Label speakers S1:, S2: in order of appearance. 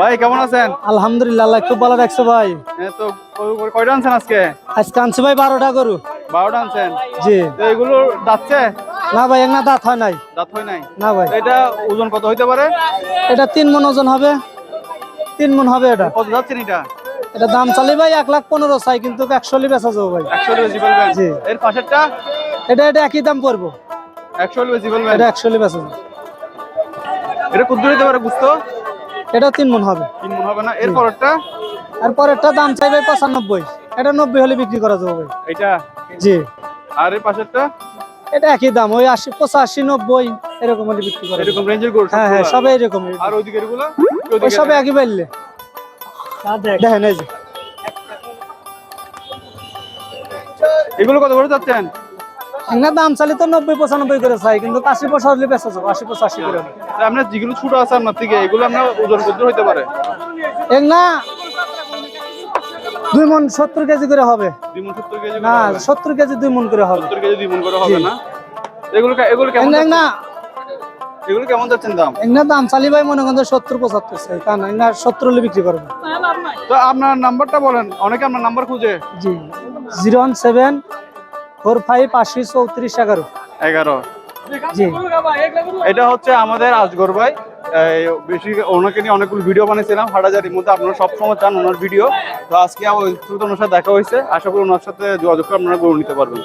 S1: ভাই কেমন আছেন?
S2: আলহামদুলিল্লাহ খুব ভালো রাখছো ভাই।
S1: হ্যাঁ তো কয়টা আনছেন আজকে?
S2: আজকে আনছি ভাই বারোটা গরু।
S1: বারোটা আনছেন?
S2: জি।
S1: তো এগুলো যাচ্ছে
S2: না ভাই এক না দাঁত হয় নাই।
S1: দাঁত হয় নাই?
S2: না ভাই।
S1: এটা ওজন কত হইতে পারে?
S2: এটা তিন মন ওজন হবে। তিন মন হবে এটা।
S1: কত যাচ্ছেন এটা?
S2: এটা দাম চালি ভাই এক লাখ পনেরো চাই কিন্তু একশো বেচা যাব ভাই।
S1: একশো বেশি বলবেন?
S2: জি।
S1: এর পাশেরটা?
S2: এটা এটা একই দাম পড়ব।
S1: একশো বেশি বলবেন?
S2: এটা একশো বেচা যাবে।
S1: এটা কুদ্দু হইতে পারে বুঝতো?
S2: এটা তিন মন হবে।
S1: তিন মন হবে না। এর পরেরটা?
S2: আর পরেরটা দাম চাই ভাই পঁচানব্বই। এটা নব্বই হলে বিক্রি করা যাবে। ভাই
S1: এটা
S2: জি।
S1: আর এর পাশেরটা?
S2: এটা একই দাম ওই আশি পঁচাশি নব্বই এরকম হলে বিক্রি করে
S1: এরকম রেঞ্জের গরু
S2: হ্যাঁ হ্যাঁ? সবাই এরকম
S1: আর ওইদিকে এগুলো
S2: ওই সবে একই পাইলে দেখেন এই যে।
S1: এগুলো কত করে যাচ্ছেন?
S2: না দাম চালি তো নব্বই পঁচানব্বই করে চাই কিন্তু আশি পয়সা হলে বেচা যাব আশি পঁচাশি করে।
S1: আপনার যেগুলো ছোট আছে আপনার থেকে এগুলো আপনার ওজন কত হইতে পারে?
S2: এক দুই মন সত্তর কেজি করে হবে।
S1: দুই মন সত্তর কেজি
S2: না সত্তর কেজি দুই মন করে হবে।
S1: সত্তর কেজি দুই মন করে হবে না? এগুলো এগুলো কেমন
S2: না-
S1: এগুলো কেমন যাচ্ছেন দাম?
S2: এক দাম চালি ভাই মনে করেন সত্তর পঁচাত্তর চাই। তা না সত্তর হলে বিক্রি করবে।
S1: তো আপনার নাম্বারটা বলেন অনেকে আপনার নাম্বার খুঁজে।
S2: জি। Zero one seven four five আশি চৌত্রিশ এগারো।
S1: এগারো।
S2: জি।
S1: এটা হচ্ছে আমাদের আজগর ভাই। বেশি ওনাকে নিয়ে অনেকগুলো ভিডিও বানিয়েছিলাম হাটাজারির মধ্যে আপনারা সবসময় চান ওনার ভিডিও। তো আজকে আমার ওনার সাথে দেখা হয়েছে। আশা করি ওনার সাথে যোগাযোগ করে আপনারা গড়ে নিতে পারবেন।